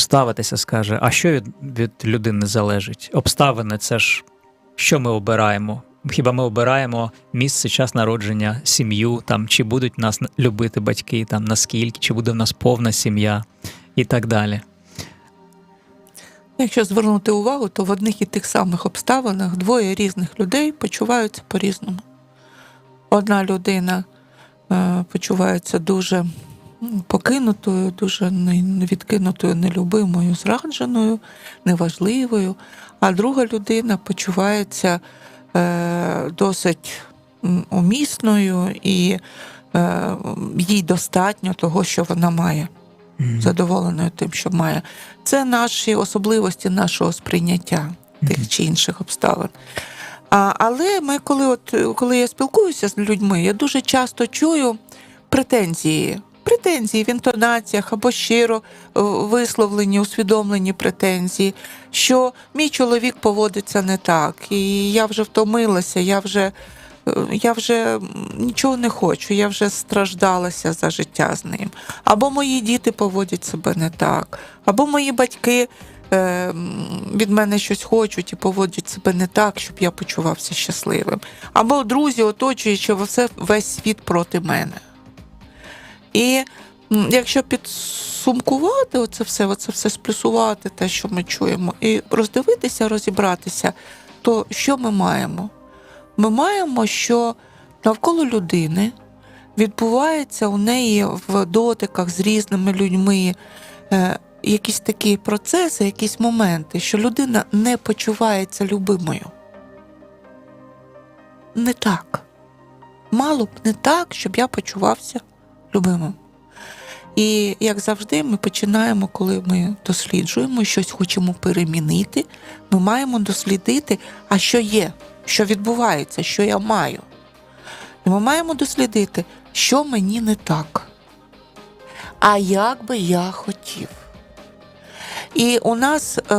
ставитися, скаже, а що від, від людини залежить? Обставини це ж що ми обираємо? Хіба ми обираємо місце, час народження, сім'ю, там, чи будуть нас любити батьки, там, наскільки, чи буде в нас повна сім'я і так далі. Якщо звернути увагу, то в одних і тих самих обставинах двоє різних людей почуваються по-різному. Одна людина е, почувається дуже покинутою, дуже невідкинутою, нелюбимою, зрадженою, неважливою, а друга людина почувається е, досить умісною і е, їй достатньо того, що вона має задоволеною тим, що має. Це наші особливості нашого сприйняття тих чи інших обставин. А, але ми, коли, от, коли я спілкуюся з людьми, я дуже часто чую претензії. Претензії в інтонаціях або щиро е, висловлені, усвідомлені претензії, що мій чоловік поводиться не так, і я вже втомилася, я вже, е, я вже нічого не хочу, я вже страждалася за життя з ним. Або мої діти поводять себе не так, або мої батьки е, від мене щось хочуть і поводять себе не так, щоб я почувався щасливим. Або друзі оточуючи все, весь світ проти мене. І якщо підсумкувати оце все, оце все сплюсувати, те, що ми чуємо, і роздивитися, розібратися, то що ми маємо? Ми маємо, що навколо людини відбувається у неї в дотиках з різними людьми е, якісь такі процеси, якісь моменти, що людина не почувається любимою. Не так. Мало б не так, щоб я почувався любимим. І як завжди, ми починаємо, коли ми досліджуємо, щось хочемо перемінити, ми маємо дослідити, а що є, що відбувається, що я маю. І ми маємо дослідити, що мені не так. А як би я хотів. І у нас е,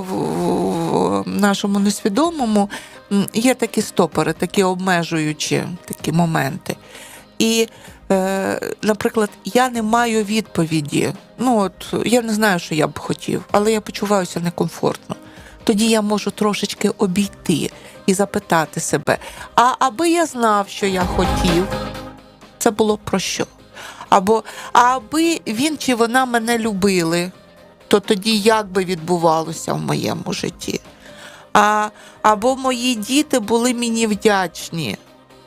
в нашому несвідомому є такі стопори, такі обмежуючі такі моменти. І, наприклад, я не маю відповіді. Ну, от я не знаю, що я б хотів, але я почуваюся некомфортно. Тоді я можу трошечки обійти і запитати себе: а аби я знав, що я хотів, це було про що? Або аби він чи вона мене любили, то тоді як би відбувалося в моєму житті? А, або мої діти були мені вдячні.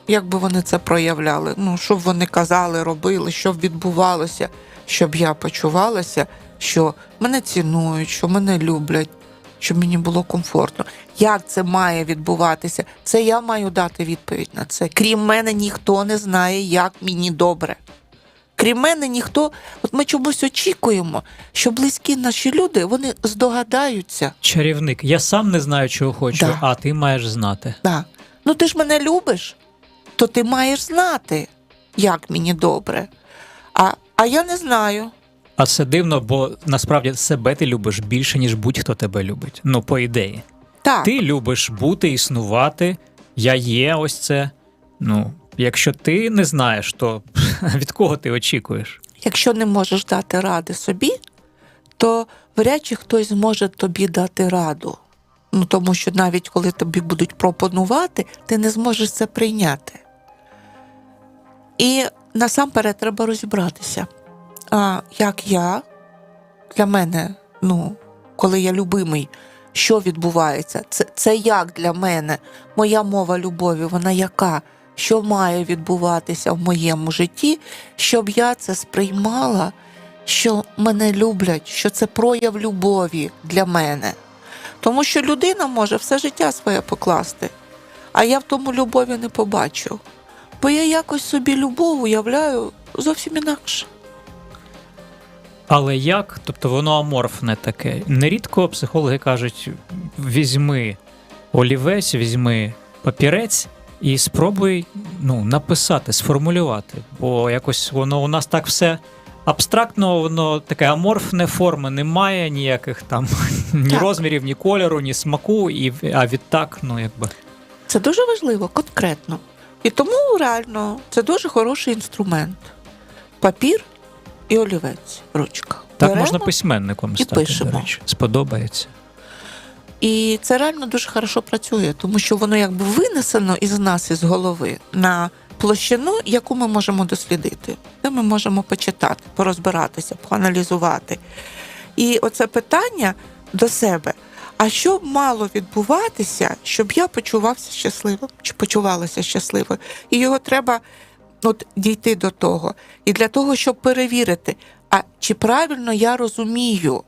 Як би вони це проявляли? Ну, що б вони казали, робили, що б відбувалося, щоб я почувалася, що мене цінують, що мене люблять, щоб мені було комфортно. Як це має відбуватися? Це я маю дати відповідь на це. Крім мене, ніхто не знає, як мені добре. Крім мене, ніхто. От ми чомусь очікуємо, що близькі наші люди вони здогадаються. Чарівник, я сам не знаю, чого хочу, Да. а ти маєш знати. Да. Ну ти ж мене любиш, то ти маєш знати, як мені добре. А, а я не знаю. А це дивно, бо насправді себе ти любиш більше, ніж будь-хто тебе любить. Ну, по ідеї. Так, Ти любиш бути, існувати. Я є, ось це. Ну, якщо ти не знаєш, то від кого ти очікуєш? якщо не можеш дати ради собі, то вряд чи хтось зможе тобі дати раду. Ну, тому що навіть коли тобі будуть пропонувати, ти не зможеш це прийняти. І насамперед треба розібратися. А як я для мене, ну, коли я любимий, що відбувається? Це, це як для мене? Моя мова любові, вона яка? Що має відбуватися в моєму житті, щоб я це сприймала, що мене люблять, що це прояв любові для мене. Тому що людина може все життя своє покласти, а я в тому любові не побачу. Бо я якось собі любов уявляю зовсім інакше. Але як? Тобто воно аморфне таке. Нерідко психологи кажуть: візьми олівець, візьми папірець і спробуй ну, написати, сформулювати. Бо якось воно у нас так все абстрактно, воно таке аморфне форми немає ніяких там ні Так. розмірів, ні кольору, ні смаку, і, а відтак, ну якби. Це дуже важливо, конкретно. І тому реально це дуже хороший інструмент. Папір і олівець, ручка. Так беремо, можна письменником стати, пишемо. до речі. Сподобається. І це реально дуже хорошо працює, тому що воно якби винесено із нас із голови на площину, яку ми можемо дослідити, де ми можемо почитати, порозбиратися, поаналізувати. І оце питання до себе. А що мало відбуватися, щоб я почувався щасливим, чи почувалася щасливою? І його треба от, дійти до того. І для того, щоб перевірити, а чи правильно я розумію,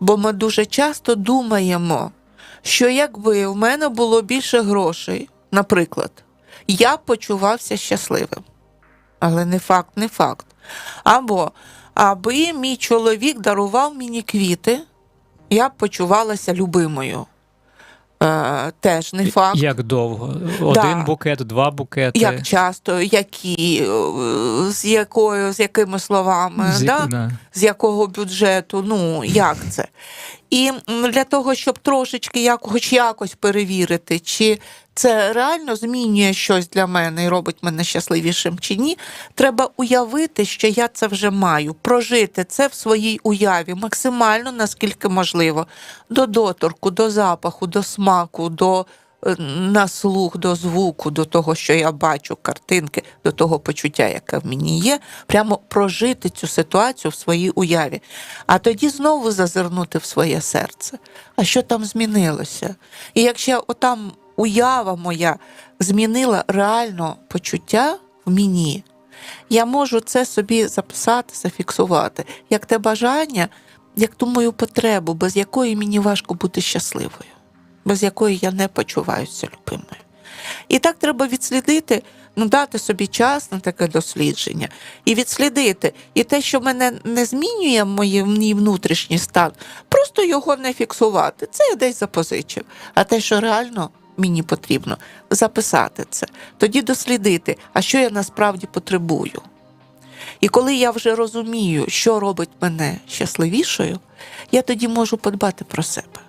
бо ми дуже часто думаємо, що якби в мене було більше грошей, наприклад, я почувався щасливим. Але не факт, не факт. Або аби мій чоловік дарував мені квіти, я почувалася любимою. Е, теж не факт. Як довго? Один Да. букет, два букети. Як часто, які, е, з якою, з якими словами, З- да? да. з якого бюджету, ну як це? І для того, щоб трошечки як, хоч якось перевірити, чи це реально змінює щось для мене і робить мене щасливішим чи ні, треба уявити, що я це вже маю, прожити це в своїй уяві максимально наскільки можливо, до доторку, до запаху, до смаку, до на слух, до звуку, до того, що я бачу, картинки, до того почуття, яке в мені є, прямо прожити цю ситуацію в своїй уяві. А тоді знову зазирнути в своє серце. А що там змінилося? І якщо отам уява моя змінила реально почуття в мені, я можу це собі записати, зафіксувати, як те бажання, як ту мою потребу, без якої мені важко бути щасливою, без якої я не почуваюся любимою. І так треба відслідити, ну дати собі час на таке дослідження і відслідити. І те, що мене не змінює мій внутрішній стан, просто його не фіксувати. Це я десь запозичив. А те, що реально мені потрібно, записати це, тоді дослідити, а що я насправді потребую. І коли я вже розумію, що робить мене щасливішою, я тоді можу подбати про себе.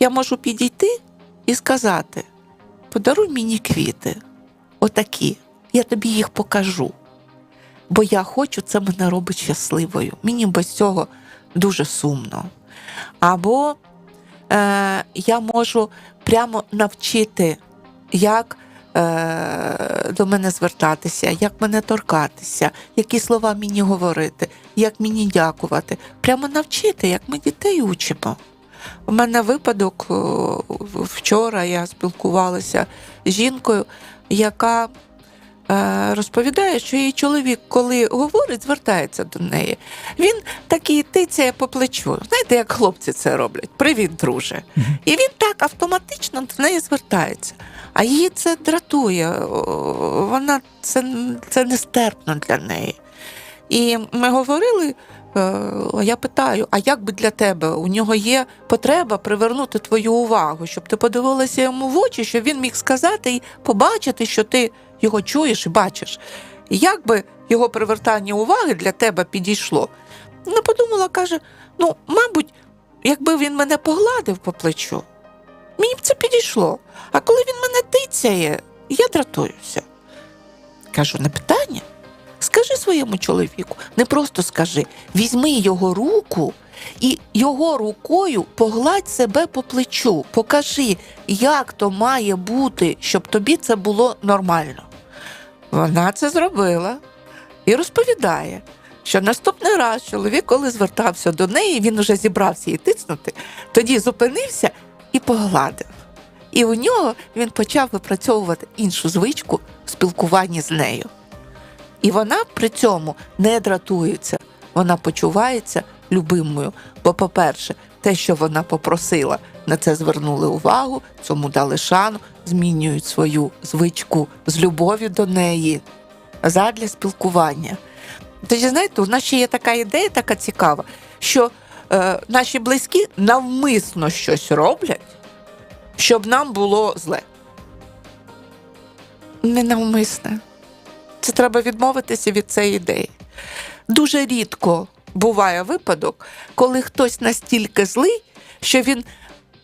Я можу підійти і сказати: подаруй мені квіти, отакі, я тобі їх покажу. Бо я хочу, це мене робить щасливою. Мені без цього дуже сумно. Або е, я можу прямо навчити, як е, до мене звертатися, як мене торкатися, які слова мені говорити, як мені дякувати. Прямо навчити, як ми дітей учимо. У мене випадок вчора я спілкувалася з жінкою, яка е, розповідає, що її чоловік, коли говорить, звертається до неї. Він такий тицяє по плечу. Знаєте, як хлопці це роблять? Привіт, друже. І він так автоматично до неї звертається. А її це дратує. Вона це, це нестерпно для неї. І ми говорили. Е, Я питаю, а як би для тебе? У нього є потреба привернути твою увагу, щоб ти подивилася йому в очі, щоб він міг сказати і побачити, що ти його чуєш і бачиш. І як би його привертання уваги для тебе підійшло? Вона подумала, каже: ну, мабуть, якби він мене погладив по плечу, мені б це підійшло. А коли він мене тицяє, я дратуюся. Кажу, не питання. Скажи своєму чоловіку, не просто скажи, візьми його руку і його рукою погладь себе по плечу, покажи, як то має бути, щоб тобі це було нормально. Вона це зробила і розповідає, що наступний раз чоловік, коли звертався до неї, він уже зібрався її тиснути, тоді зупинився і погладив. І у нього він почав випрацьовувати іншу звичку в спілкуванні з нею. І вона при цьому не дратується, вона почувається любимою. Бо, по-перше, те, що вона попросила, на це звернули увагу, цьому дали шану, змінюють свою звичку з любові до неї задля спілкування. Тоді, знаєте, у нас ще є така ідея, така цікава, що е, наші близькі навмисно щось роблять, щоб нам було зле. Ненавмисне. Це треба відмовитися від цієї ідеї. Дуже рідко буває випадок, коли хтось настільки злий, що він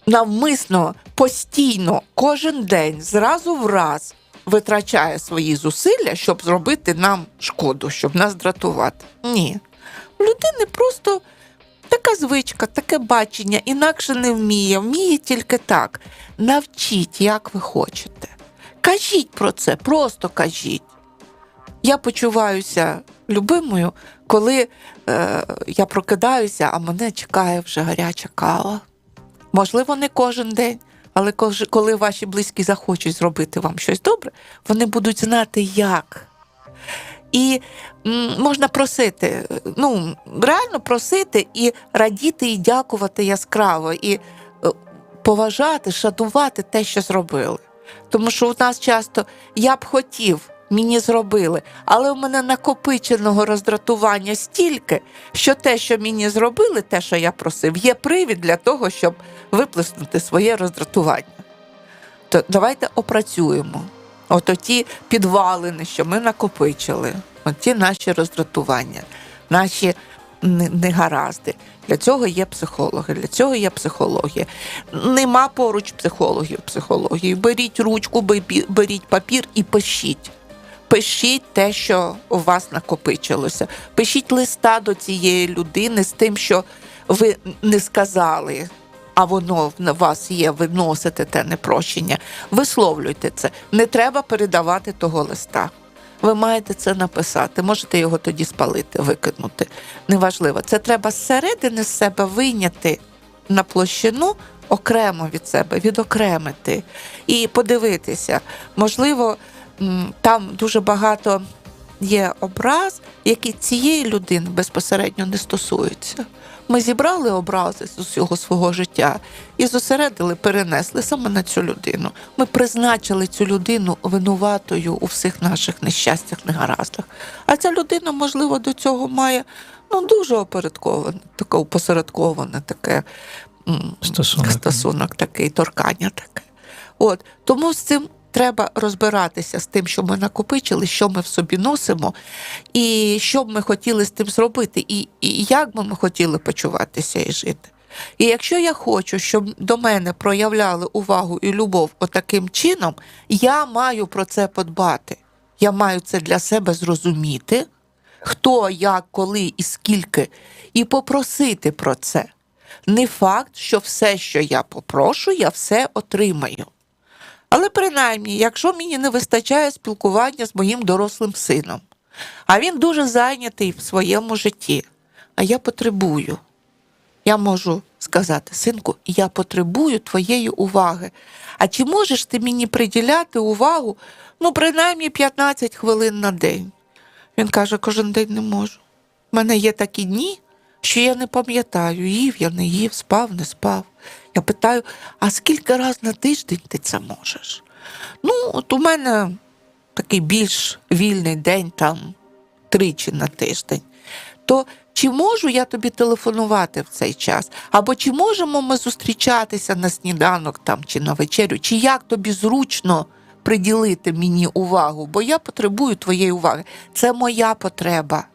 навмисно, постійно, кожен день, зразу в раз витрачає свої зусилля, щоб зробити нам шкоду, щоб нас дратувати. Ні. У людини просто така звичка, таке бачення, інакше не вміє, вміє тільки так. Навчіть, як ви хочете. Кажіть про це, просто кажіть. Я почуваюся любимою, коли е, я прокидаюся, а мене чекає вже гаряча кава. Можливо, не кожен день, але коли ваші близькі захочуть зробити вам щось добре, вони будуть знати, як. І можна просити, ну, реально просити і радіти, і дякувати яскраво, і е, поважати, шанувати те, що зробили. Тому що у нас часто я б хотів, мені зробили, але у мене накопиченого роздратування стільки, що те, що мені зробили, те, що я просив, є привід для того, щоб виплеснути своє роздратування. То давайте опрацюємо. От ті підвалини, що ми накопичили, от ті наші роздратування, наші негаразди. Для цього є психологи, для цього є психологія. Нема поруч психологів психології. Беріть ручку, беріть папір і пишіть. Пишіть те, що у вас накопичилося. Пишіть листа до цієї людини з тим, що ви не сказали, а воно в вас є, ви носите те непрощення. Висловлюйте це. Не треба передавати того листа. Ви маєте це написати. Можете його тоді спалити, викинути. Неважливо. Це треба зсередини з себе вийняти на площину окремо від себе, відокремити і подивитися. Можливо, там дуже багато є образ, які цієї людини безпосередньо не стосуються. Ми зібрали образи з усього свого життя і зосередили, перенесли саме на цю людину. Ми призначили цю людину винуватою у всіх наших нещастях, негараздах. А ця людина, можливо, до цього має ну, дуже опорядковане, таке опосередковане таке Стосунок. стосунок такий, торкання таке. От тому з цим треба розбиратися з тим, що ми накопичили, що ми в собі носимо, і що б ми хотіли з тим зробити, і, і як би ми хотіли почуватися і жити. І якщо я хочу, щоб до мене проявляли увагу і любов отаким чином, я маю про це подбати. Я маю це для себе зрозуміти, хто, як, коли і скільки, і попросити про це. Не факт, що все, що я попрошу, я все отримаю. Але принаймні, якщо мені не вистачає спілкування з моїм дорослим сином, а він дуже зайнятий в своєму житті, а я потребую. Я можу сказати, синку, я потребую твоєї уваги. А чи можеш ти мені приділяти увагу, ну, принаймні 15 хвилин на день? Він каже, кожен день не можу. У мене є такі дні, що я не пам'ятаю, їв я не їв, спав, не спав. Я питаю, а скільки раз на тиждень ти це можеш? Ну, от у мене такий більш вільний день, там тричі на тиждень. То чи можу я тобі телефонувати в цей час? Або чи можемо ми зустрічатися на сніданок там чи на вечерю? Чи як тобі зручно приділити мені увагу? Бо я потребую твоєї уваги. Це моя потреба.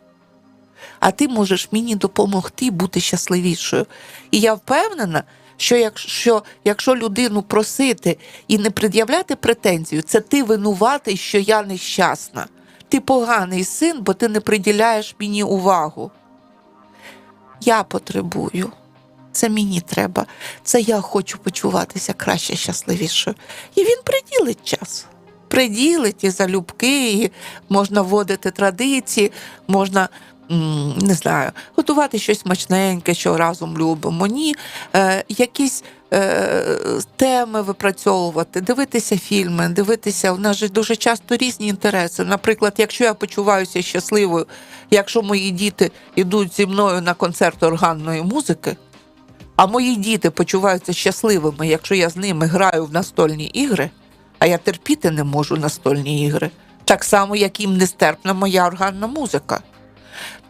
А ти можеш мені допомогти бути щасливішою. І я впевнена, що якщо, якщо людину просити і не пред'являти претензію, це ти винуватий, що я нещасна. Ти поганий син, бо ти не приділяєш мені увагу. Я потребую. Це мені треба. Це я хочу почуватися краще, щасливішою. І він приділить час. Приділить і залюбки, і можна вводити традиції, можна. Не знаю, готувати щось смачненьке, що разом любимо. Ні, е, якісь е, теми випрацьовувати, дивитися фільми, дивитися. У нас же дуже часто різні інтереси. Наприклад, якщо я почуваюся щасливою, якщо мої діти йдуть зі мною на концерт органної музики, а мої діти почуваються щасливими, якщо я з ними граю в настольні ігри, а я терпіти не можу настольні ігри, так само, як їм нестерпна моя органна музика.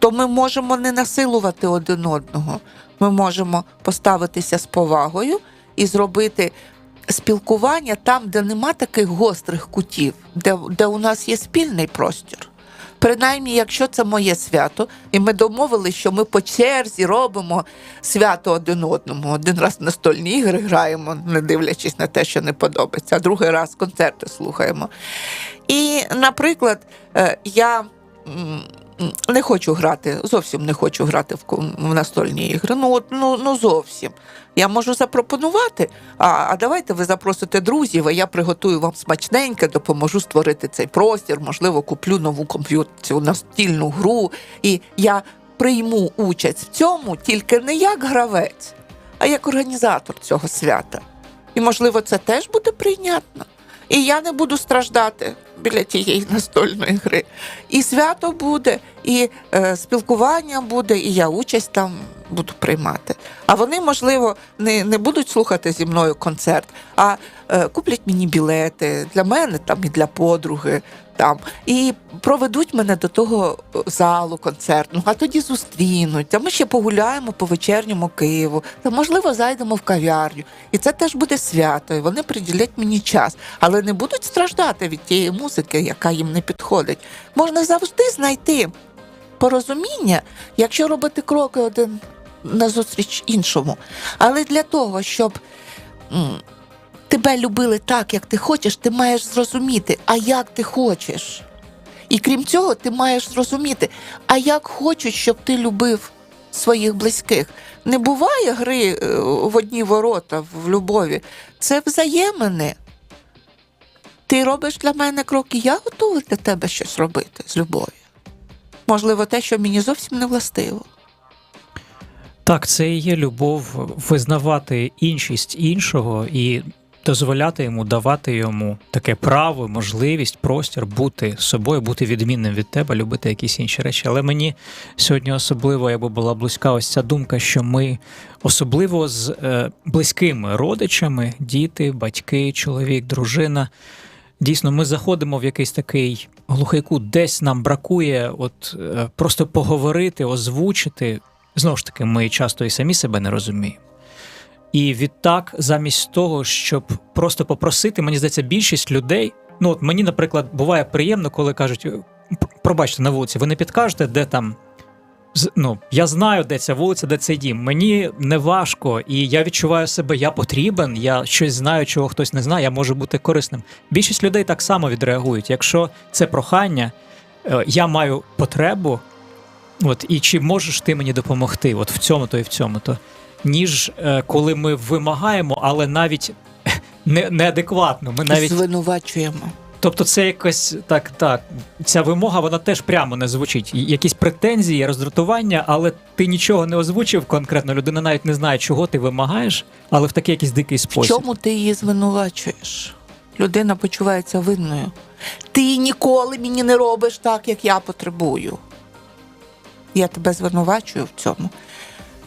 То ми можемо не насилувати один одного. Ми можемо поставитися з повагою і зробити спілкування там, де нема таких гострих кутів, де, де у нас є спільний простір. Принаймні, якщо це моє свято, і ми домовилися, що ми по черзі робимо свято один одному. Один раз настольні ігри граємо, не дивлячись на те, що не подобається, а другий раз концерти слухаємо. І, наприклад, е, я не хочу грати, зовсім не хочу грати в, настольні ігри. Ну, от, ну, ну зовсім. Я можу запропонувати, а, а давайте ви запросите друзів, а я приготую вам смачненьке, допоможу створити цей простір, можливо, куплю нову комп'ютер, цю настільну гру. І я прийму участь в цьому тільки не як гравець, а як організатор цього свята. І, можливо, це теж буде прийнятно. І я не буду страждати біля тієї настольної гри. І свято буде, і е, спілкування буде, і я участь там буду приймати. А вони, можливо, не, не будуть слухати зі мною концерт, а е, куплять мені білети для мене там і для подруги. Там і проведуть мене до того е, залу концертного, а тоді зустрінуть. А ми ще погуляємо по вечірньому Києву. Та можливо зайдемо в кав'ярню. І це теж буде свято. І вони приділять мені час, але не будуть страждати від тієї музики, яка їм не підходить. Можна завжди знайти порозуміння, якщо робити кроки один назустріч іншому. Але для того, щоб тебе любили так, як ти хочеш, ти маєш зрозуміти, а як ти хочеш. І крім цього, ти маєш зрозуміти, а як хочуть, щоб ти любив своїх близьких. Не буває гри е, в одні ворота в любові. Це взаємини. Ти робиш для мене кроки, я готова для тебе щось робити з любов'ю. Можливо, те, що мені зовсім не властиво. Так, це і є любов визнавати іншість іншого і дозволяти йому, давати йому таке право, можливість, простір бути собою, бути відмінним від тебе, любити якісь інші речі. Але мені сьогодні особливо, якби була близька ось ця думка, що ми особливо з е, близькими родичами, діти, батьки, чоловік, дружина. Дійсно, ми заходимо в якийсь такий глухий кут, десь нам бракує, от е, просто поговорити, озвучити. Знову ж таки, ми часто і самі себе не розуміємо. І відтак, замість того, щоб просто попросити, мені здається, більшість людей. Ну, от мені, наприклад, буває приємно, коли кажуть: пробачте на вулиці, ви не підкажете, де там. Ну, я знаю, де ця вулиця, де цей дім. Мені не важко, і я відчуваю себе, я потрібен, я щось знаю, чого хтось не знає, я можу бути корисним. Більшість людей так само відреагують. Якщо це прохання, е, я маю потребу, от, і чи можеш ти мені допомогти от в цьому, то і в цьому, то ніж е, коли ми вимагаємо, але навіть не, неадекватно. Ми навіть Звинувачуємо. Тобто, це якось так, так. Ця вимога вона теж прямо не звучить. Якісь претензії, роздратування, але ти нічого не озвучив конкретно. Людина навіть не знає, чого ти вимагаєш, але в такий якийсь дикий В спосіб. чому ти її звинувачуєш? Людина почувається винною. Ти ніколи мені не робиш так, як я потребую. Я тебе звинувачую в цьому.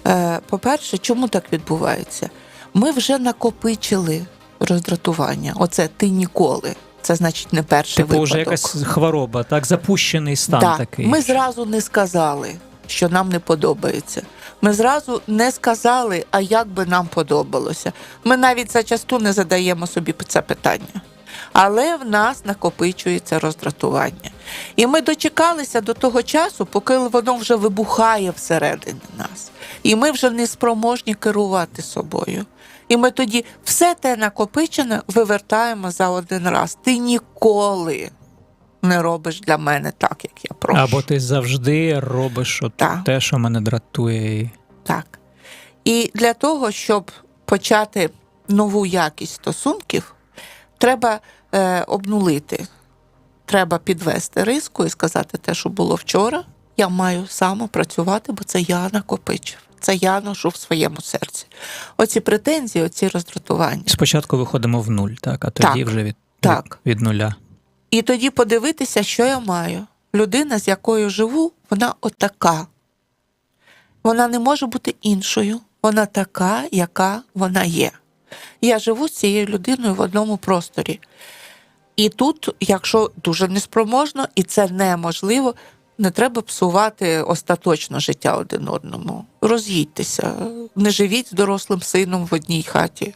Е, По-перше, чому так відбувається? Ми вже накопичили роздратування. Оце ти ніколи. Це значить не перший Типу, випадок. вже якась хвороба, так, запущений стан Так, такий. Ми зразу не сказали, що нам не подобається. Ми зразу не сказали, а як би нам подобалося. Ми навіть зачасту не задаємо собі це питання. Але в нас накопичується роздратування. І ми дочекалися до того часу, поки воно вже вибухає всередині нас. І ми вже не спроможні керувати собою. І ми тоді все те накопичене вивертаємо за один раз. Ти ніколи не робиш для мене так, як я прошу. Або ти завжди робиш от Так. те, що мене дратує. Так. І для того, щоб почати нову якість стосунків, треба е, обнулити, треба підвести риску і сказати те, що було вчора. Я маю самопрацювати, бо це я накопичив. Це я ношу в своєму серці. Оці претензії, оці роздратування. Спочатку виходимо в нуль, так, а тоді Так, вже від, так. від, нуля. І тоді подивитися, що я маю. Людина, з якою живу, вона отака. Вона не може бути іншою. Вона така, яка вона є. Я живу з цією людиною в одному просторі. І тут, якщо дуже неспроможно, і це неможливо, не треба псувати остаточно життя один одному. Роз'їдьтеся, не живіть з дорослим сином в одній хаті.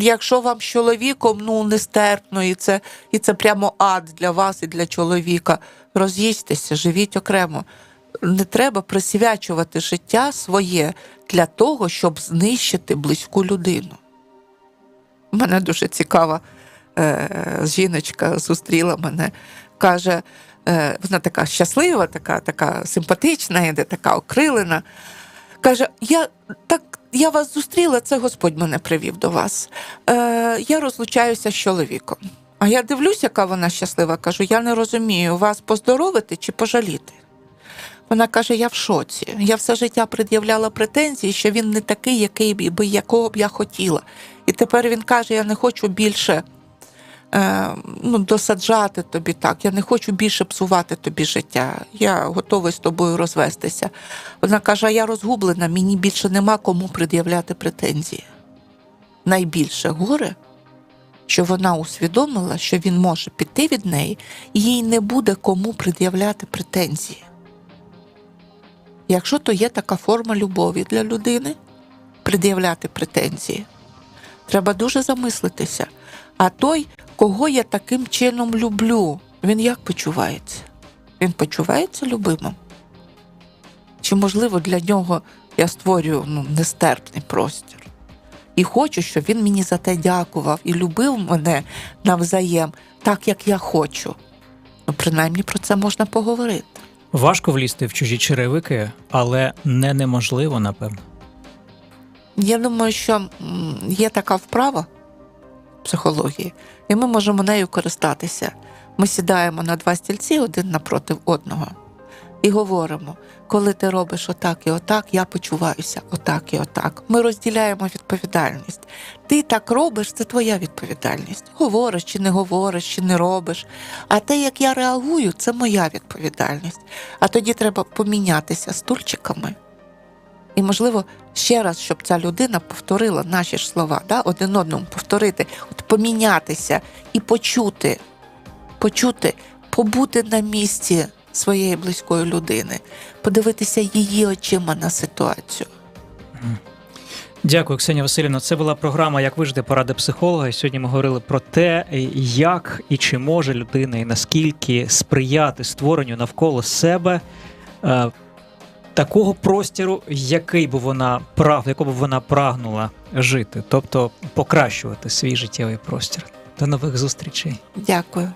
Якщо вам з чоловіком ну нестерпно, і це, і це прямо ад для вас і для чоловіка, роз'їстеся, живіть окремо. Не треба присвячувати життя своє для того, щоб знищити близьку людину. Мене дуже цікава е, жіночка зустріла мене, каже: вона така щаслива, така, така симпатична, іде, така окрилена. Каже: Я так. Я вас зустріла, це Господь мене привів до вас. Е, я розлучаюся з чоловіком. А я дивлюсь, яка вона щаслива. Кажу, я не розумію, вас поздоровити чи пожаліти. Вона каже: я в шоці. Я все життя пред'являла претензії, що він не такий, який якого б я хотіла. І тепер він каже: я не хочу більше е, ну, досаджати тобі так, я не хочу більше псувати тобі життя. Я готовий з тобою розвестися. Вона каже: я розгублена, мені більше нема кому пред'являти претензії. Найбільше горе, що вона усвідомила, що він може піти від неї, і їй не буде кому пред'являти претензії. Якщо то є така форма любові для людини, пред'являти претензії, треба дуже замислитися. А той, кого я таким чином люблю, він як почувається? Він почувається любимим? Чи, можливо, для нього я створюю ну, нестерпний простір? І хочу, щоб він мені за те дякував і любив мене навзаєм, так як я хочу. Ну, принаймні про це можна поговорити. Важко влізти в чужі черевики, але не неможливо, напевно. Я думаю, що є така вправа психології, і ми можемо нею користатися. Ми сідаємо на два стільці один напроти одного і говоримо: коли ти робиш отак і отак, я почуваюся отак і отак. Ми розділяємо відповідальність. Ти так робиш, це твоя відповідальність. Говориш чи не говориш, чи не робиш. А те, як я реагую, це моя відповідальність. А тоді треба помінятися стульчиками. І, можливо, ще раз, щоб ця людина повторила наші ж слова, да? один одному повторити, от помінятися і почути, почути, побути на місці своєї близької людини, подивитися її очима на ситуацію. Дякую, Ксенія Васильівна. Це була програма Як вижити поради психолога. І сьогодні ми говорили про те, як і чи може людина, і наскільки сприяти створенню навколо себе е, такого простіру, який би вона прав, якого б вона прагнула жити, тобто покращувати свій життєвий простір. До нових зустрічей. Дякую.